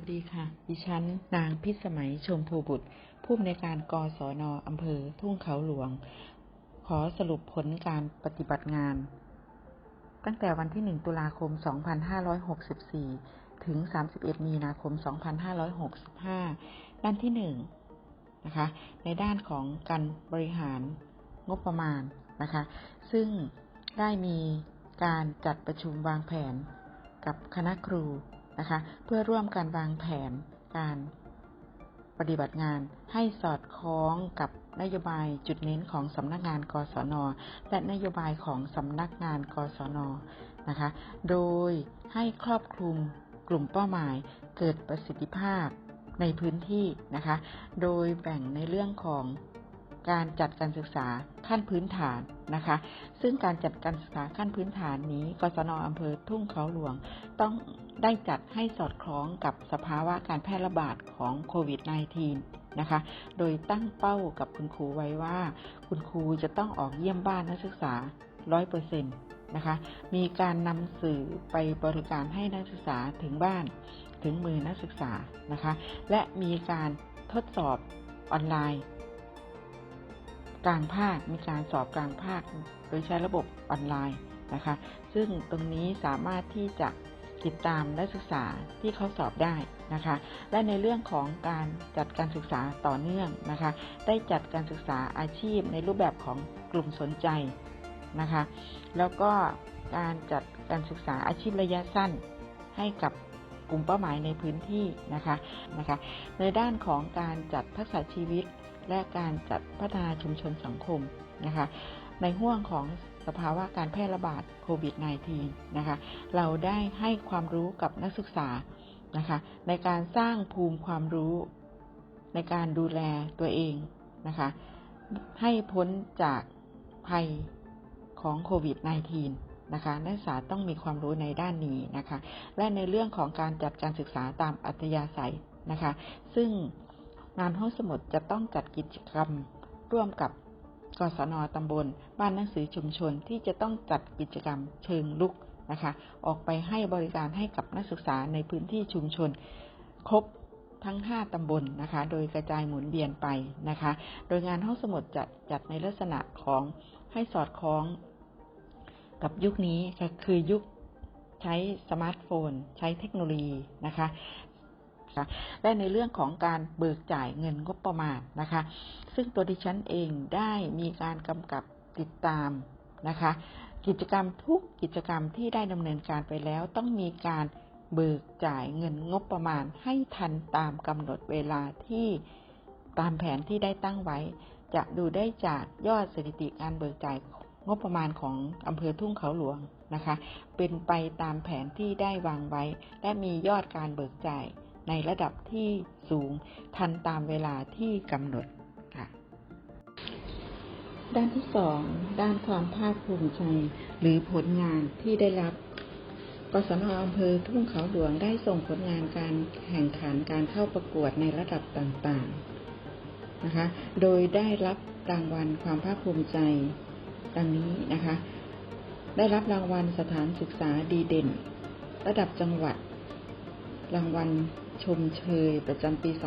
วัสดีค่ะ ดิฉัน นางพิสมัยชมพูบุตร ผู้อำนวยการกศนอำเภอ ทุ่งเขาหลวง ขอสรุปผลการปฏิบัติงาน ตั้งแต่วันที่ 1 ตุลาคม 2564 ถึง 31 มีนาคม 2565 ด้านที่1นะคะ ในด้านของการบริหารงบประมาณนะคะ ซึ่งได้มีการจัดประชุมวางแผนกับคณะครู นะคะ เพื่อร่วมกันวางแผนการปฏิบัติงานให้สอดคล้องกับนโยบายจุดเน้นของสำนักงานกศน และนโยบายของสำนักงานกศนนะคะ โดยให้ครอบคลุมกลุ่มเป้าหมายเกิดประสิทธิภาพในพื้นที่นะคะ โดยแบ่งในเรื่องของ การจัดการศึกษาขั้นพื้นฐานนะคะ ซึ่งการจัดการศึกษาขั้นพื้นฐานนี้กศนอำเภอทุ่งเขาหลวงต้องได้จัดให้สอดคล้องกับสภาวะการแพร่ระบาดของโควิด -19 นะคะ โดยตั้งเป้ากับคุณครูไว้ว่า คุณครูจะต้องออกเยี่ยมบ้านนักศึกษา 100%นะคะ มีการนำสื่อไปบริการให้นักศึกษาถึงบ้านถึงมือนักศึกษานะคะ และมีการทดสอบออนไลน์ กางภาค มีการสอบกางภาค โดยใช้ระบบออนไลน์นะคะ ซึ่งตรงนี้สามารถที่จะติดตามนักศึกษาที่เขาสอบได้นะคะ และในเรื่องของการจัดการศึกษาต่อเนื่องนะคะ ได้จัดการศึกษาอาชีพในรูปแบบของกลุ่มสนใจนะคะ แล้วก็การจัดการศึกษาอาชีพระยะสั้นให้กับกลุ่มเป้าหมายในพื้นที่นะคะนะคะ ในด้านของการจัดทักษะชีวิต และการจัดพัฒนาชุมชนสังคมนะคะ ในห่วงของสภาวะการแพร่ระบาดโควิด -19 นะคะ เราได้ให้ความรู้กับนักศึกษานะคะ ในการสร้างภูมิความรู้ ในการดูแลตัวเองนะคะ ให้พ้นจากภัยของโควิด -19 นะคะนักศึกษาต้องมีความรู้ในด้านนี้นะคะ และในเรื่องของการจัดการศึกษาตามอัธยาศัยนะคะ ซึ่ง งานห้องสมุดจะต้องจัดกิจกรรมร่วมกับกศนตำบล บ้านหนังสือชุมชนที่จะต้องจัดกิจกรรมเชิงลุกนะคะ ออกไปให้บริการให้กับนักศึกษาในพื้นที่ชุมชน ครบทั้ง 5 ตำบลนะคะ โดยกระจายหมุนเวียนไปนะคะ โดยงานห้องสมุดจัดจัดในลักษณะของให้สอดคล้องกับยุคนี้คือยุคใช้สมาร์ทโฟน ใช้เทคโนโลยีนะคะ และในเรื่องของการเบิกจ่ายเงินงบประมาณนะคะ ซึ่งตัวดิฉันเองได้มีการกำกับติดตามนะคะ กิจกรรมทุกกิจกรรมที่ได้ดำเนินการไปแล้วต้องมีการเบิกจ่ายเงินงบประมาณให้ทันตามกำหนดเวลาที่ตามแผนที่ได้ตั้งไว้ จะดูได้จากยอดสถิติการเบิกจ่ายงบประมาณของอำเภอทุ่งเขาหลวงนะคะ เป็นไปตามแผนที่ได้วางไว้ และมียอดการเบิกจ่าย ในระดับที่สูงทันตามเวลาที่กำหนดค่ะ ด้านที่สองด้านความภาคภูมิใจ หรือผลงานที่ได้รับกศนอำเภอทุ่งเขาหลวงได้ส่งผลงานการแข่งขันการเข้าประกวดในระดับต่างๆนะคะ โดยได้รับรางวัลความภาคภูมิใจ ดังนี้นะคะ ได้รับรางวัลสถานศึกษาดีเด่น ระดับจังหวัด รางวัล ชมเชย ประจำปี 2565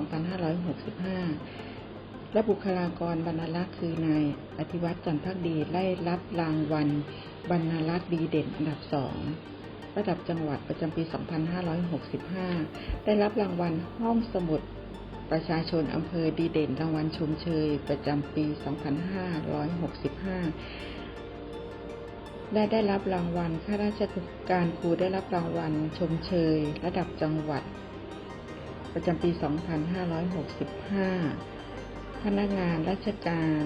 และบุคลากรบรรลักษ์คือนายอธิวัตรจันทักดีได้รับรางวัลบรรลักษ์ดีเด่นอันดับสองระดับจังหวัดประจำปี 2565 ได้รับรางวัลห้องสมุดประชาชนอำเภอดีเด่นรางวัลชมเชย ประจำปี 2565และได้รับรางวัลข้าราชการครูได้รับรางวัลชมเชย ระดับจังหวัด ประจำปี 2565 พนักงานราชการ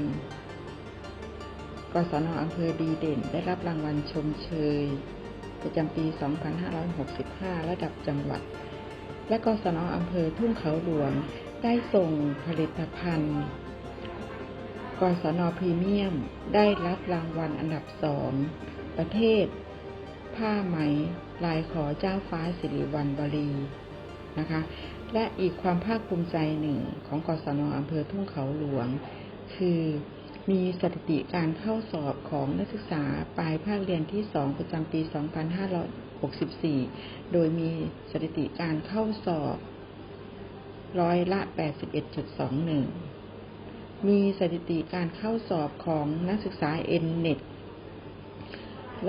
กศนอำเภอดีเด่น ได้รับรางวัลชมเชย ประจำปี 2565 ระดับจังหวัด และกศนอำเภอทุ่งเขาหลวง ได้ส่งผลิตภัณฑ์กศนพรีเมียม ได้รับรางวัลอันดับสองประเทศ ผ้าไหม ลายขอเจ้าฟ้าสิริวัณวรี นะคะ และอีกความภาคภูมิใจหนึ่งของกศนอำเภอทุ่งเขาหลวง คือมีสถิติการเข้าสอบของนักศึกษาปลายภาคเรียนที่สองประจำปี 2564 โดยมีสถิติการเข้าสอบร้อยละ 81.21 มีสถิติการเข้าสอบของนักศึกษา N-NET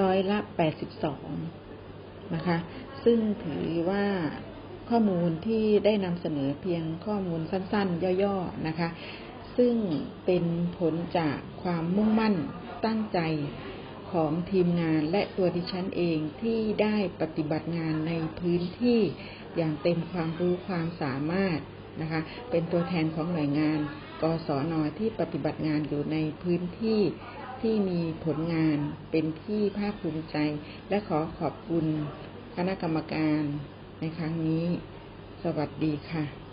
ร้อยละ 82 นะคะ ซึ่งถือว่า ข้อมูลที่ได้นำเสนอเพียงข้อมูลสั้น ๆ ย่อๆนะคะ ซึ่งเป็นผลจากความมุ่งมั่นตั้งใจของทีมงานและตัวดิฉันเองที่ได้ปฏิบัติงานในพื้นที่อย่างเต็มความรู้ความสามารถนะคะ เป็นตัวแทนของหน่วยงาน กศนที่ปฏิบัติงานอยู่ในพื้นที่ที่มีผลงานเป็นที่ภาคภูมิใจ และขอขอบคุณคณะกรรมการ ในครั้งนี้ สวัสดีค่ะ